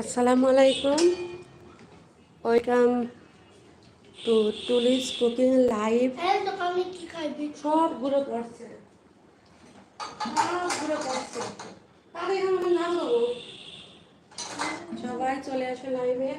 আসসালামু আলাইকুম। Welcome to টুলিস cooking live সবগুলো পড়ছে সবগুলো পড়ছে সবাই চলে আসে লাইভে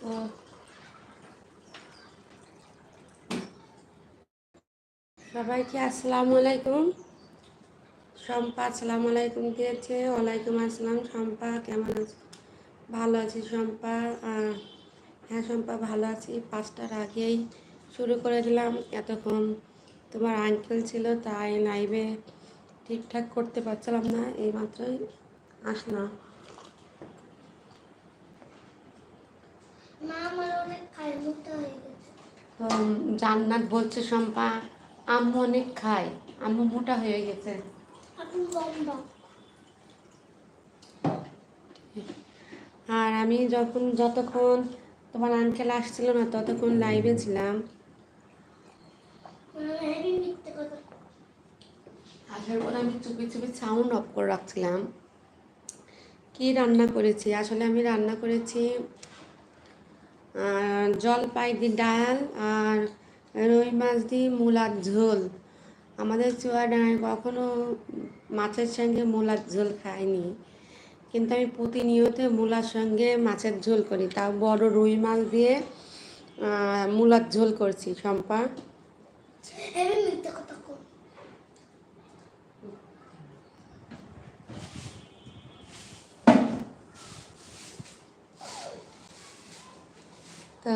তো সবাইকে আসসালামু আলাইকুম। শম্পা আসসালামু আলাইকুম দিয়েছে ওয়ালাইকুম আসসালাম শম্পা কেমন আছো? ভালো আছি শম্পা। হ্যাঁ শম্পা ভালো আছি। পাঁচটার আগেই শুরু করে দিলাম। এতক্ষণ তোমার আঙ্কেল ছিল তাই লাইভে ঠিকঠাক করতে পারছিলাম না এই মাত্রই আসলাম জান্নাত বলছে শম্পা আম্মু অনেক খায়। আম্মু মোটা হয়ে গেছে। আর আমি যখন যতক্ষণ তোমার আঙ্কেল আসছিল না ততক্ষণ লাইভে ছিলাম। আসার পর আমি চুপি চুপি সাউন্ড অফ করে রাখছিলাম। কি রান্না করেছি? আসলে আমি রান্না করেছি জলপাই দি ডাল আর রুই মাছ দিয়ে মূলার ঝোল। আমাদের চুয়াডাঙ্গায় কখনো মাছের সঙ্গে মূলার ঝোল খাইনি। কিন্তু আমি প্রতিনিয়ত মূলার সঙ্গে মাছের ঝোল করি। তাও বড় রুই মাছ দিয়ে মূলার ঝোল করছি, শম্পা। তো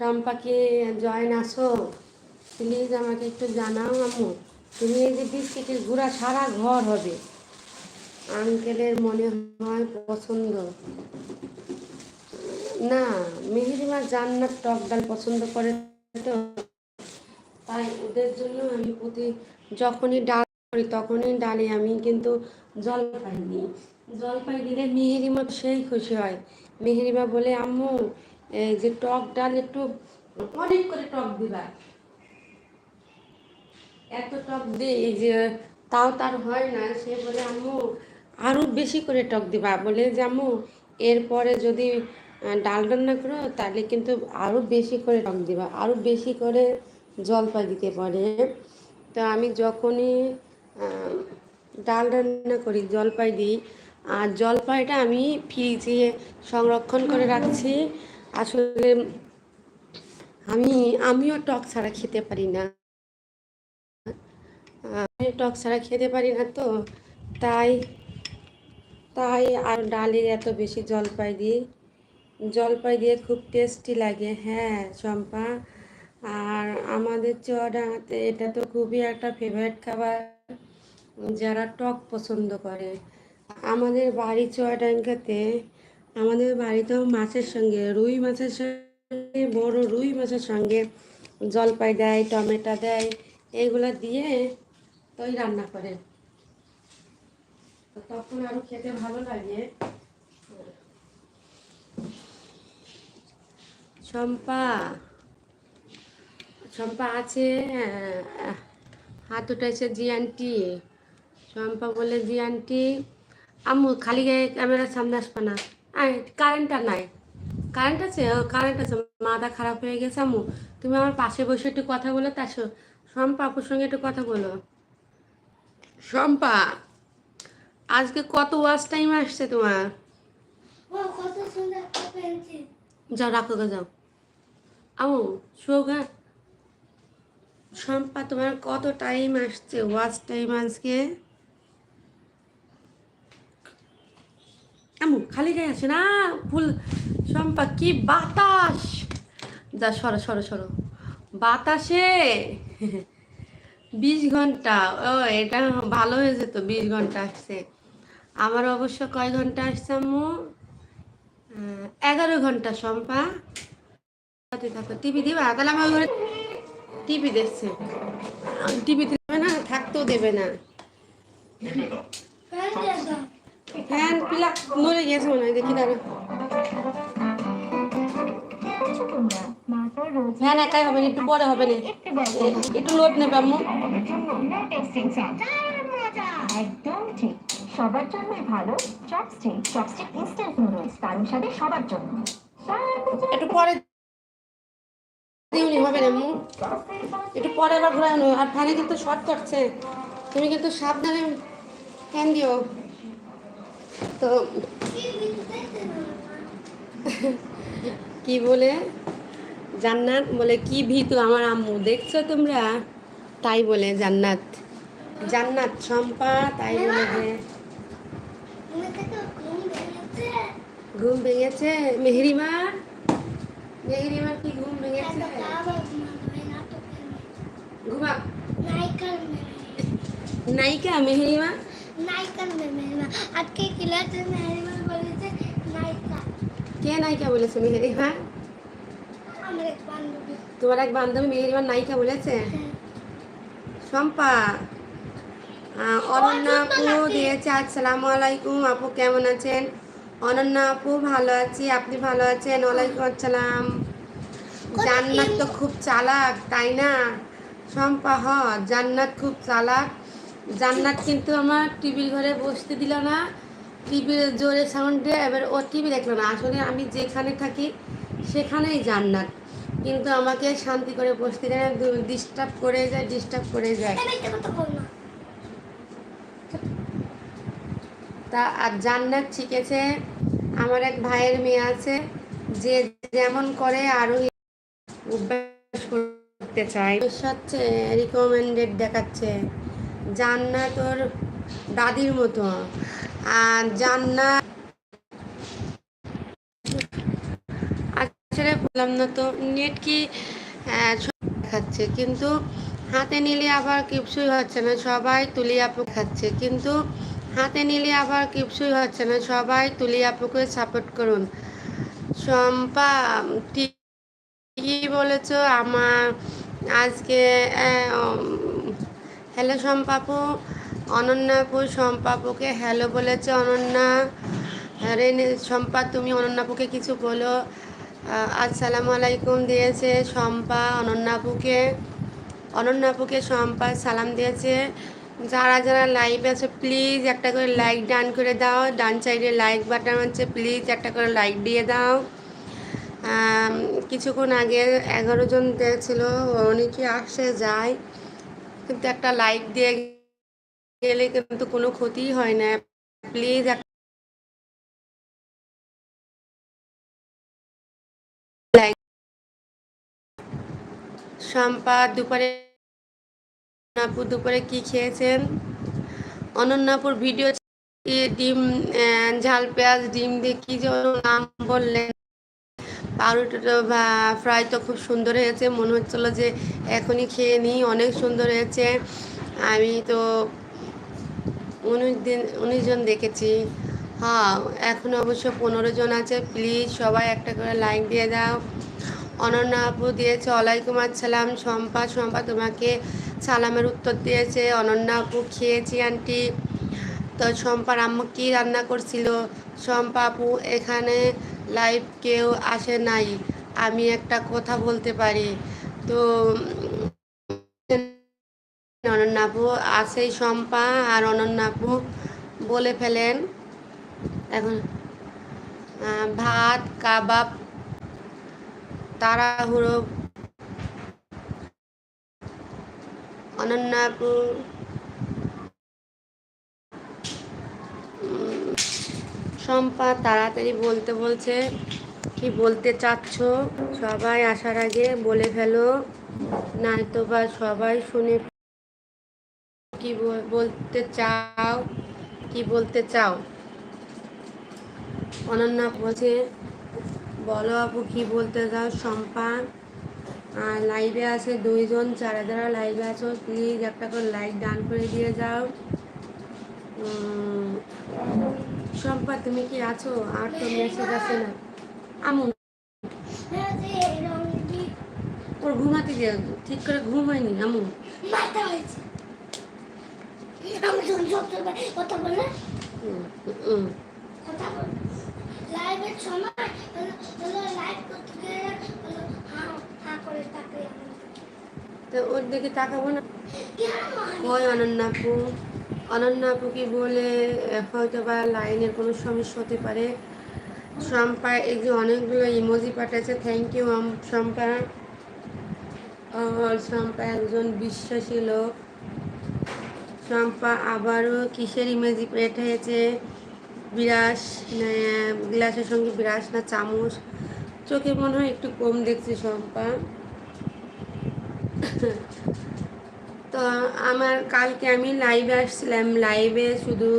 শম্পাকে জয়েন আসো প্লিজ আমাকে একটু জানাও আম্মু। তুমি এই যে বিস্কিটের গুঁড়া সারা ঘর হবে। আঙ্কেলের মনে হয় পছন্দ। না মেহেরিমা জান্নাত টক ডাল পছন্দ করে তো। তাই ওদের জন্য আমি প্রতি যখনই ডাল করি, তখনই ডালে আমি কিন্তু জলপাই দিই জলপাই দিলে মেহেরিমা সেই খুশি হয়। মেহেরিমা বলে, আম্মু এই যে টক ডাল, একটু অনেক করে টক দিবা। এত টক দিই যে তাও তার হয় না, সে বলে, আম্মু আরও বেশি করে টক দিবা। বলে যে, আম্মু, এরপরে যদি ডাল রান্না করো, তাহলে কিন্তু আরও বেশি করে টক দিবা আরও বেশি করে জলপাই দিতে পারে। তো আমি যখনই ডাল রান্না করি, জলপাই দিই, আর জলপাইটা আমি ফ্রিজে সংরক্ষণ করে রাখছি। আসলে আমি, আমিও টক ছাড়া খেতে পারি না। আমি টক ছাড়া খেতে পারি না তো, তাই তাই আর ডালে এত বেশি জলপাই দিই জলপাই দিয়ে খুব টেস্টি লাগে। হ্যাঁ চম্পা, আর আমাদের চুয়াডাঙ্গাতে এটা তো খুবই একটা ফেভারিট খাবার, যারা টক পছন্দ করে। আমাদের বাড়ি চুয়াডাঙ্গাতে আমাদের বাড়িতেও মাছের সঙ্গে রুই মাছের সঙ্গে বড় রুই মাছের সঙ্গে জলপাই দেয় টমেটো দেয় এগুলো দিয়ে তৈ রান্না করে। তখন আরও খেতে ভালো লাগে। চম্পা চম্পা আছে আহ, হাত উঠাইছে জি আন্টি। চম্পা বলে জি আন্টি আম্মু খালি গায়ে ক্যামেরার সামনে আসবে না। আয় কারেন্টটা নাই। কারেন্ট আছে কারেন্ট আছে মাথা খারাপ হয়ে গেছে আম্মু। তুমি আমার পাশে বসে একটু কথা বলে তা শম্পা আপুর সঙ্গে একটু কথা বলো। শম্পা আজকে কত ওয়াচ টাইম আসছে তোমার? যাও রাখো গো যাও। আমু শোগা শম্পা তোমার কত টাইম আসছে ওয়াচ টাইম আজকে? আমু খালি গায়ে আছে না? ফুল শম্পা কি বাতাস? যা সরো সরো সরো। বাতাসে? বিশ ঘণ্টা। ও এটা ভালো হয়েছে তো বিশ ঘণ্টা আসছে। আমার অবশ্য কয় ঘণ্টা আসছে আম্মু? এগারো ঘণ্টা সম্পা হাতে থাকো টিভি দিবা? তাহলে আমার ঘরে টিভি দেখছে। টিভি দেবে না থাকতেও দেবে না। ফ্যান পিলা নড়ে গেছে মনে হয় দেখি দাঁড়ো ফ্যান একাই হবে না একটু পরে হবে না। একটু লোড নেবে আম্মু। একদম ঠিক। সবার জন্যই ভালো চপস্টিক চপস্টিক ইনস্ট্যান্ট নুডলস কারণ সাথে সবার জন্য। একটু পরে দিউনি হবে না আম্মু। একটু পরে আবার ঘোরানো আর ফ্যানে কিন্তু শর্ট করছে তুমি কিন্তু সাবধানে ফ্যান দিও। তো কি বলে? জান্নাত বলে, কি ভীতু আমার আম্মু? দেখছ তোমরা? তাই বলে জান্নাত। জান্নাত সম্পা তাই বলে যে ঘুম ভেঙেছে। মেহরিমা? মেহরিমার কি ঘুম ভেঙেছে? ঘুমা নায়িকা, মেহরিমা? নায়িকার মেহরিমা আজকে ক্লাসে মেহরিমা বলেছে নায়িকা। কে নায়িকা বলেছে মেহরিমা আমার এক বান্ধবী। তোমার এক বান্ধবী মেহরিমার নায়িকা বলেছে? হ্যাঁ। শম্পা অনন্যা আপু দিয়েছে আসসালামু আলাইকুম। আপু কেমন আছেন? অনন্যা আপু ভালো আছি আপনি ভালো আছেন? ওয়ালাইকুম আসসালাম। জান্নাত তো খুব চালাক তাই না? শম্পা হ জান্নাত খুব চালাক। জান্নাত কিন্তু আমার টিভির ঘরে বসতে দিল না। টিভির জোরে সাউন্ডে এবার ও টিভি দেখল না। আসলে আমি যেখানে থাকি সেখানেই জান্নাত। কিন্তু আমাকে শান্তি করে বসতে দেয় না ডিস্টার্ব করে যায় ডিস্টার্ব করে যায়। তা আর জান্নাত শিখেছে আমার এক ভাইয়ের মেয়ে আছে যে যেমন করে আরও অভ্যাস করতে চায়। হচ্ছে রিকমেন্ডেড দেখাচ্ছে। জান্নাত ওর দাদির মতো। আর জান্নাত আসলে বললাম না তো, নেট কি দেখাচ্ছে কিন্তু হাতে নিলে আবার কিপসুই হচ্ছে না, সবাই তুলি আপু খাচ্ছে। কিন্তু হাতে নিলে আবার কিপসুই হচ্ছে না, সবাই তুলি আপুকে সাপোর্ট করুন। শম্পা, ঠিকই বলেছ, আমার আজকে হ্যালো শম্পাপু অনন্যাপু শম্পাপুকে হ্যালো বলেছে অনন্যা। রেনে শম্পা তুমি অনন্যাপুকে কিছু বলো। আসসালামু আলাইকুম দিয়েছে শম্পা অনন্যাপুকে অনন্যাপুকে শম্পা সালাম দিয়েছে। যারা যারা লাইভ আছে প্লিজ একটা করে লাইক ডান করে দাও। ডান সাইডে লাইক বাটন হচ্ছে প্লিজ একটা করে লাইক দিয়ে দাও। কিছুক্ষণ আগে এগারো জন দেখছিল অনেকে আসে যায়? কিন্তু একটা লাইক দিয়ে গেলে কিন্তু কোনো ক্ষতিই হয় না। প্লিজ লাইক শম্পা দুপুরে আপু দুপুরে কি খেয়েছেন? অনন্যাপুর ভিডিও ডিম ঝাল, পেঁয়াজ, ডিম দিয়ে কি যেন নাম বললেন। পাউরুটিটা ফ্রাই তো খুব সুন্দর হয়েছে। মনে হচ্ছিল যে এখনই খেয়ে নিই, অনেক সুন্দর হয়েছে। আমি তো উনিশ দিন, উনিশ জন দেখেছি। হ্যাঁ এখন অবশ্য পনেরো জন আছে। প্লিজ সবাই একটা করে লাইক দিয়ে দাও। অনন্যা আপু দিয়েছে, ওয়ালাইকুম আসসালাম। শম্পা শম্পা তোমাকে সালামের উত্তর দিয়েছে। অনন্যা আপু, খেয়েছি আন্টি। তো শম্পার আম্মু কী রান্না করছিল? শম্পা আপু, এখানে লাইভ কেউ আসে নাই, আমি একটা কথা বলতে পারি। তো অনন্যাপু আছেই শম্পা আর অনন্যাপু বলে ফেলেন। এখন ভাত, কাবাব, তাড়াহুড়ো। অনন্যাপু শম্পা তাড়াতাড়ি বলতে বলছে, কি বলতে চাচ্ছ? সবাই আসার আগে বলে ফেলো নয়তো বা সবাই শুনে কি বলতে চাও, কি বলতে চাও? অনন্যা বলছে, বলো আপু, কি বলতে চাও শম্পা? লাইভে আছে দুইজন যারা যারা লাইভে আছো প্লিজ একটা করে লাইক ডান করে দিয়ে যাও। শম্পা তুমি কি আছো? আর তো মেসেজ আছে না। আমু। যে এই রং দিয়ে ওর ঘুমাতে গিয়ে ঠিক করে ঘুম হয়নি আমু। মাথা হয়েছে। আমি যখন সব কথা বলে। উম, উম, কথা বল। লাইভের সময় হলো হলো লাইভ করতে গেলে হা হা করে তাকে তো ওর দিকে তাকাবো না। ওই অনন্যাপু অনন্যাপু কি বলে হয়তো বা লাইনের কোনো সমস্যা হতে পারে। শম্পা, এই যে অনেকগুলো ইমোজি পাঠাচ্ছে থ্যাংক ইউ শম্পা। শম্পা একজন বিশ্বাসী লোক। শম্পা আবারও কিসের ইমেজি পাঠিয়েছে বিরাস গ্লাসের সঙ্গে বিরাস না, চামচ? চোখে মনে হয় একটু কম দেখছি শম্পা। তো আমার, কালকে আমি লাইভে আসছিলাম। লাইভে শুধু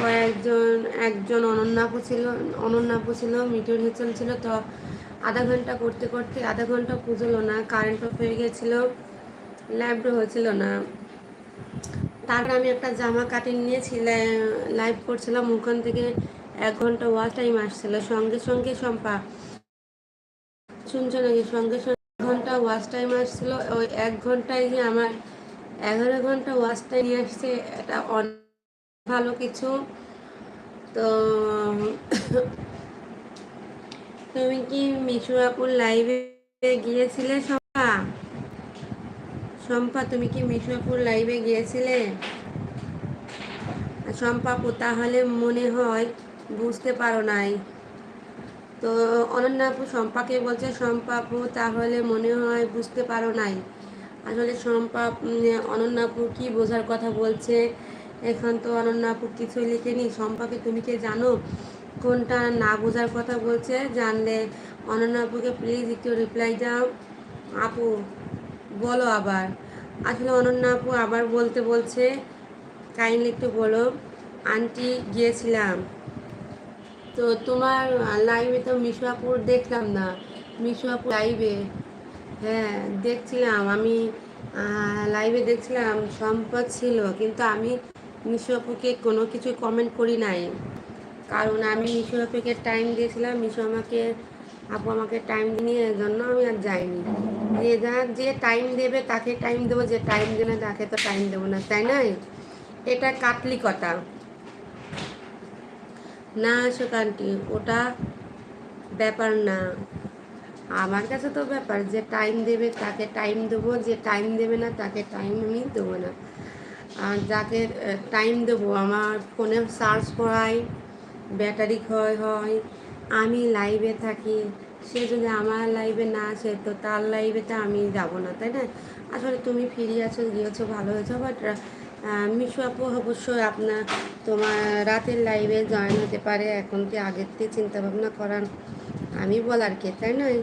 কয়েকজন, একজন অনন্যাপু ছিল অনন্যাপু ছিল মিটুর হেচল ছিল। তো আধা ঘণ্টা করতে করতে আধা ঘণ্টা পুজোলো না কারেন্ট অফ হয়ে গেছিল লাইভটা হয়েছিল না। তারপর আমি একটা জামা কাটিং নিয়েছি লাইভ করছিলাম। ওখান থেকে এক ঘণ্টা ওয়াচ টাইম আসছিল। সঙ্গে সঙ্গে সম্পা শুনছো নাকি? সঙ্গে সঙ্গে ঘণ্টা ওয়াচ টাইম আসছিল, ওই এক ঘন্টায় যে আমার এগারো ঘণ্টা ওয়াচ টাইম নিয়ে আসছে এটা অনেক ভালো কিছু। তো, তুমি কি মিশু আপুর লাইভে গিয়েছিলে শম্পা? শম্পা, তুমি কি মিশু আপুর লাইভে গিয়েছিলে? শম্পা আপু, তাহলে মনে হয় বুঝতে পারো নাই। তো অনন্যা আপু, শম্পাকে বলছে, শম্পা আপু, তাহলে মনে হয় বুঝতে পারো নাই। আসলে শম্পা অনন্যা আপু কি বোঝার কথা বলছে? এখন তো অনন্যা আপু কিছুই লিখেনি। শম্পাকে তুমি কি জানো কোনটা না বোঝার কথা বলছে? জানলে অনন্যা আপুকে প্লিজ একটু রিপ্লাই দাও। আপু, বলো আবার। আসলে অনন্যা আপু আবার বলতে বলছে কাইন্ডলি একটু বলো। আন্টি গিয়েছিলাম। তো তোমার লাইভে তো মিশুয়াপুর দেখলাম না। মিশুয়াপুর লাইভে হ্যাঁ দেখছিলাম। আমি লাইভে দেখছিলাম, সম্পদ ছিল, কিন্তু আমি মিশুয়াপুকে কোনো কিছু কমেন্ট করি নাই। কারণ আমি মিশুয়াপুকে টাইম দিয়েছিলাম, মিশু আমাকে, আপু আমাকে টাইম নিয়ে জন্য আমি আর যাইনি। যে যা, যে টাইম দেবে তাকে টাইম দেবো, যে টাইম দেবে তাকে তো টাইম দেবো না, তাই না এটা কাটলি কথা। না সুকান্তি ওটা ব্যাপার না। আমার কাছে তো ব্যাপার যে টাইম দেবে, তাকে টাইম দেবো, যে টাইম দেবে না, তাকে টাইম আমি দেবো না। আর যাকে টাইম দেবো, আমার ফোনে চার্জ করাই ব্যাটারি ক্ষয় হয়, আমি লাইভে থাকি। সে যদি আমার লাইভে না আসে, তো তার লাইভেতে আমি যাব না, তাই না? আসলে তুমি ফিরে আছো, গিয়েছো, ভালো হয়েছো বাট মিশু আপু, অবশ্যই আপনার তোমার রাতের লাইভে জয়েন হতে পারে, এখন কি আগের থেকে চিন্তা ভাবনা করার? আমি বলার কে, তাই নয়?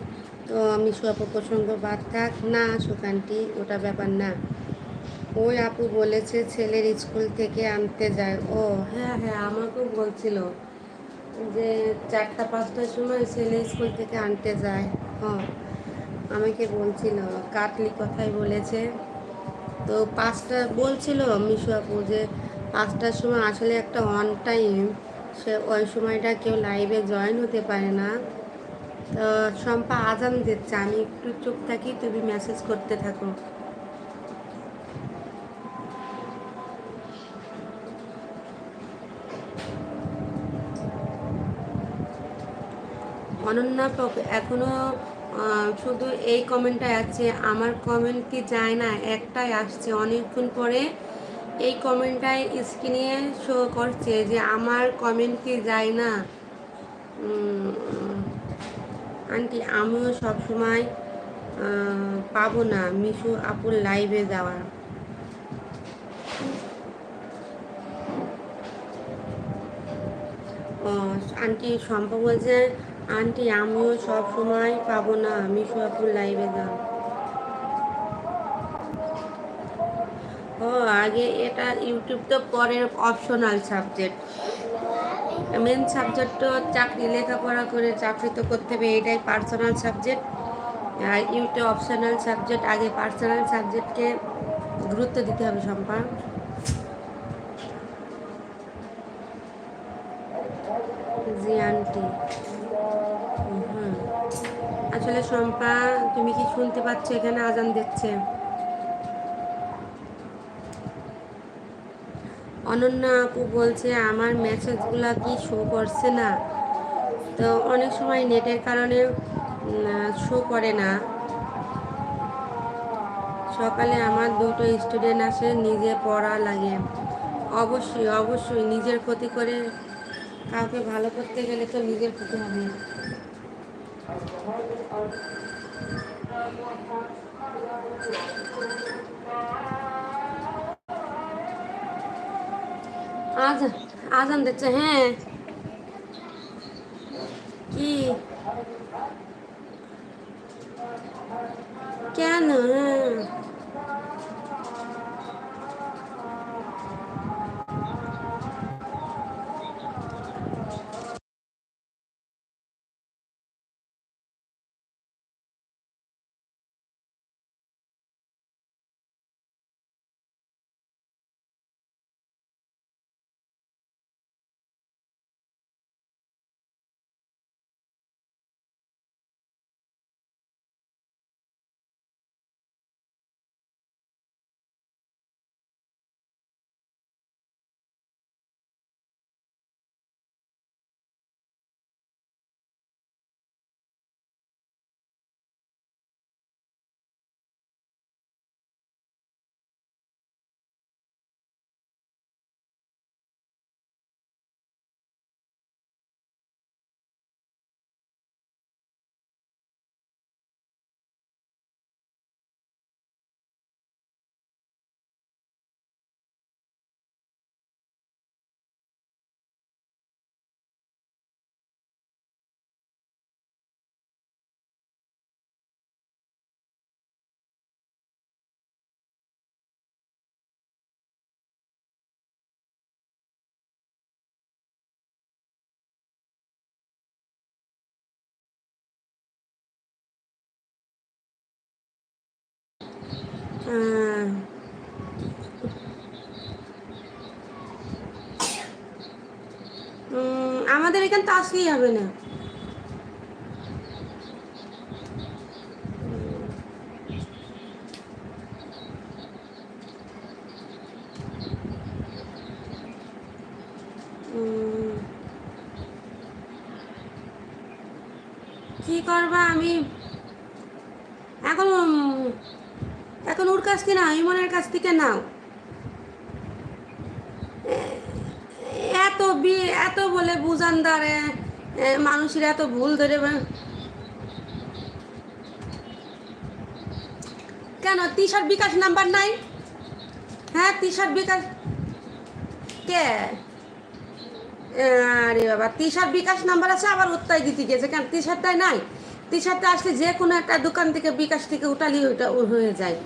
তো মিশু আপু প্রসঙ্গ বাদ থাক। না, সুকান্তি, ওটা ব্যাপার না। ওই আপু বলেছে ছেলের স্কুল থেকে আনতে যায়। ও হ্যাঁ হ্যাঁ আমাকেও বলছিল যে চারটা, পাঁচটার সময় ছেলে স্কুল থেকে আনতে যায়। হ্যাঁ আমাকে বলছিল, কাটলি কথাই বলেছে। তো পাঁচটা বলছিল মিশু আপু যে পাঁচটার সময় আসলে একটা অন টাইম সে ওই সময়টা কেউ লাইভে জয়েন হতে পারে না। তো শম্পা আজান দিচ্ছে, আমি একটু চুপ থাকি, তুমি মেসেজ করতে থাকো। অনন্যা এখনও শুধু এই কমেন্টটাই আছে। আমার কমেন্ট কি যায় না, একটাই আসছে। অনেকক্ষণ পরে এই কমেন্টটাই স্ক্রিনে শো করছে যে আমার কমেন্ট কি যায় না? আন্টি, আমিও সবসময় পাবো না। মিশু আপুর লাইভে যাওয়ার আন্টি সম্ভব বলছে, আন্টি, আমিও সব সময় পাবো না। মিশু আপুর লাইভে যাও আগে এটা ইউটিউব তো পরের অপশনাল সাবজেক্ট মেন সাবজেক্ট তো চাকরি, লেখাপড়া করে চাকরি তো করতে হবে, এটাই পার্সোনাল সাবজেক্ট আর ইউটিউব অপশনাল সাবজেক্ট আগে পার্সোনাল সাবজেক্টকে গুরুত্ব দিতে হবে সম্পা জি আন্টি আসলে শম্পা, তুমি কি শুনতে পাচ্ছ? এখানে আজান দিচ্ছে। অনন্যা আপু বলছে, আমার মেসেজগুলো কি শো করছে না? তো অনেক সময় নেটের কারণে শো করে না। সকালে আমার দুটো স্টুডেন্ট আসে, নিজে পড়া লাগে। অবশ্যই অবশ্যই নিজের ক্ষতি করে কাউকে ভালো করতে গেলে তো নিজের ক্ষতি হবে। আজ আজান দিচ্ছে হ্যাঁ। কি? কেন? হ্যাঁ। আমাদের এখান তো আসলেই হবে না। কি করবা আমি এখন উম, এখন ওর কাছ থেকে নাও ইমনের কাছ থেকে নাও। এত বি, এত বলে বুজানদারে মানুষের এত ভুল ধরে কেন তিশার বিকাশ নাম্বার নাই? হ্যাঁ তিশার বিকাশ কে? আরে বাবা তিশার বিকাশ নাম্বার আছে, আবার উত্তায় দিতে গেছে কেন তিশারটাই নাই। তিশারটা আসলে যে কোনো একটা দোকান থেকে বিকাশ থেকে উঠালি ওইটা হয়ে যায়।